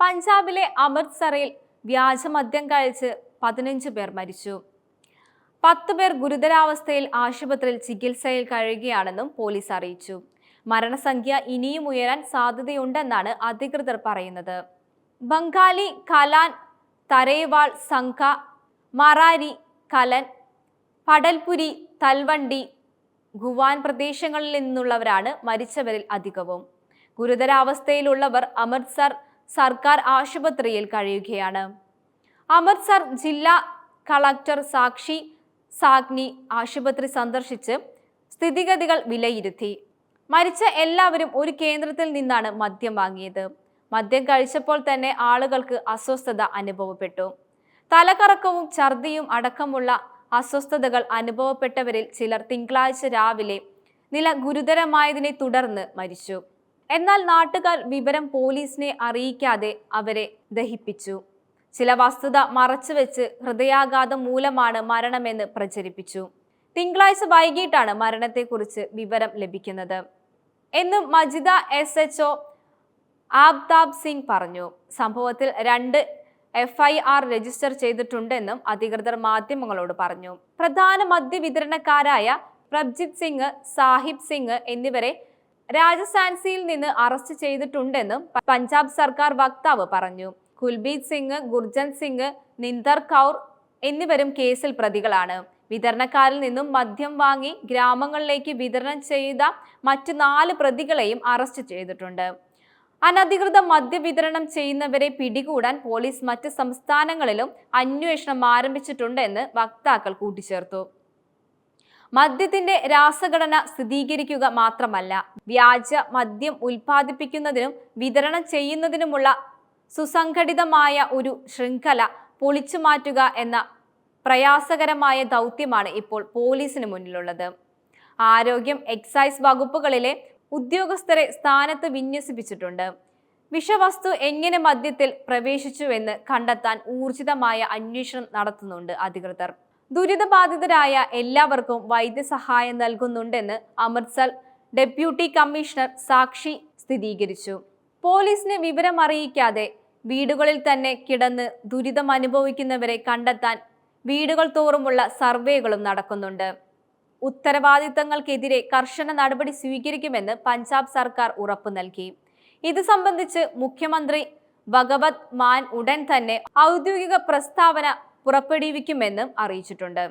പഞ്ചാബിലെ അമൃത്സറിൽ വ്യാജമദ്യം കഴിച്ച് പതിനഞ്ച് പേർ മരിച്ചു. പത്ത് പേർ ഗുരുതരാവസ്ഥയിൽ ആശുപത്രിയിൽ ചികിത്സയിൽ കഴിയുകയാണെന്നും പോലീസ് അറിയിച്ചു. മരണസംഖ്യ ഇനിയും ഉയരാൻ സാധ്യതയുണ്ടെന്നാണ് അധികൃതർ പറയുന്നത്. ബംഗാലി കലാൻ തരേവാൾ സംഘ മറാരി കലൻ പടൽപുരി തൽവണ്ടി ഗുവാൻ പ്രദേശങ്ങളിൽ നിന്നുള്ളവരാണ് മരിച്ചവരിൽ അധികവും. ഗുരുതരാവസ്ഥയിലുള്ളവർ അമൃത്സർ സർക്കാർ ആശുപത്രിയിൽ കഴിയുകയാണ്. അമൃത്സർ ജില്ലാ കളക്ടർ സാക്ഷി സാഗ്നി ആശുപത്രി സന്ദർശിച്ച് സ്ഥിതിഗതികൾ വിലയിരുത്തി. മരിച്ച എല്ലാവരും ഒരു കേന്ദ്രത്തിൽ നിന്നാണ് മദ്യം വാങ്ങിയത്. മദ്യം കഴിച്ചപ്പോൾ തന്നെ ആളുകൾക്ക് അസ്വസ്ഥത അനുഭവപ്പെട്ടു. തലകറക്കവും ഛർദിയും അടക്കമുള്ള അസ്വസ്ഥതകൾ അനുഭവപ്പെട്ടവരിൽ ചിലർ തിങ്കളാഴ്ച രാവിലെ നില ഗുരുതരമായതിനെ തുടർന്ന് മരിച്ചു. എന്നാൽ നാട്ടുകാർ വിവരം പോലീസിനെ അറിയിക്കാതെ അവരെ ദഹിപ്പിച്ചു. ചില വസ്തുത മറച്ചുവെച്ച് ഹൃദയാഘാതം മൂലമാണ് മരണമെന്ന് പ്രചരിപ്പിച്ചു. തിങ്കളാഴ്ച വൈകിട്ടാണ് മരണത്തെക്കുറിച്ച് വിവരം ലഭിക്കുന്നത്. എന്നും Majitha S H O Aftab Singh പറഞ്ഞു. സംഭവത്തിൽ രണ്ട് എഫ് ഐ ആർ രജിസ്റ്റർ ചെയ്തിട്ടുണ്ടെന്നും അധികൃതർ മാധ്യമങ്ങളോട് പറഞ്ഞു. പ്രധാന മദ്യവിതരണക്കാരായ പ്രബ്ജിത് സിംഗ് സാഹിബ് സിംഗ് എന്നിവരെ രാജസ്ഥാൻസിയിൽ നിന്ന് അറസ്റ്റ് ചെയ്തിട്ടുണ്ടെന്നും പഞ്ചാബ് സർക്കാർ വക്താവ് പറഞ്ഞു. കുൽബീത് സിംഗ് ഗുർജൻ സിംഗ് നിന്ദർ കൗർ എന്നിവരും കേസിൽ പ്രതികളാണ്. വിതരണക്കാരിൽ നിന്നും മദ്യം വാങ്ങി ഗ്രാമങ്ങളിലേക്ക് വിതരണം ചെയ്ത മറ്റു നാല് പ്രതികളെയും അറസ്റ്റ് ചെയ്തിട്ടുണ്ട്. അനധികൃത മദ്യവിതരണം ചെയ്യുന്നവരെ പിടികൂടാൻ പോലീസ് മറ്റ് സംസ്ഥാനങ്ങളിലും അന്വേഷണം ആരംഭിച്ചിട്ടുണ്ടെന്ന് വക്താക്കൾ കൂട്ടിച്ചേർത്തു. മദ്യത്തിന്റെ രാസഘടന സ്ഥിരീകരിക്കുക മാത്രമല്ല വ്യാജ മദ്യം ഉൽപ്പാദിപ്പിക്കുന്നതിനും വിതരണം ചെയ്യുന്നതിനുമുള്ള സുസംഘടിതമായ ഒരു ശൃംഖല പൊളിച്ചു മാറ്റുക എന്ന പ്രയാസകരമായ ദൗത്യമാണ് ഇപ്പോൾ പോലീസിന് മുന്നിലുള്ളത്. ആരോഗ്യം എക്സൈസ് വകുപ്പുകളിലെ ഉദ്യോഗസ്ഥരെ സ്ഥാനത്ത് വിന്യസിപ്പിച്ചിട്ടുണ്ട്. വിഷവസ്തു എങ്ങനെ മദ്യത്തിൽ പ്രവേശിച്ചുവെന്ന് കണ്ടെത്താൻ ഊർജിതമായ അന്വേഷണം നടത്തുന്നുണ്ട് അധികൃതർ. ദുരിതബാധിതരായ എല്ലാവർക്കും വൈദ്യസഹായം നൽകുന്നുണ്ടെന്ന് അമൃത്സർ ഡെപ്യൂട്ടി കമ്മീഷണർ സാക്ഷി സ്ഥിരീകരിച്ചു. പോലീസിന് വിവരം അറിയിക്കാതെ വീടുകളിൽ തന്നെ കിടന്ന് ദുരിതം അനുഭവിക്കുന്നവരെ കണ്ടെത്താൻ വീടുകൾ തോറുമുള്ള സർവേകളും നടക്കുന്നുണ്ട്. ഉത്തരവാദിത്തങ്ങൾക്കെതിരെ കർശന നടപടി സ്വീകരിക്കുമെന്ന് പഞ്ചാബ് സർക്കാർ ഉറപ്പു നൽകി. ഇത് സംബന്ധിച്ച് മുഖ്യമന്ത്രി ഭഗവത് മാൻ ഉടൻ തന്നെ ഔദ്യോഗിക പ്രസ്താവന പുറപ്പെടുവിക്കുമെന്നും അറിയിച്ചിട്ടുണ്ട്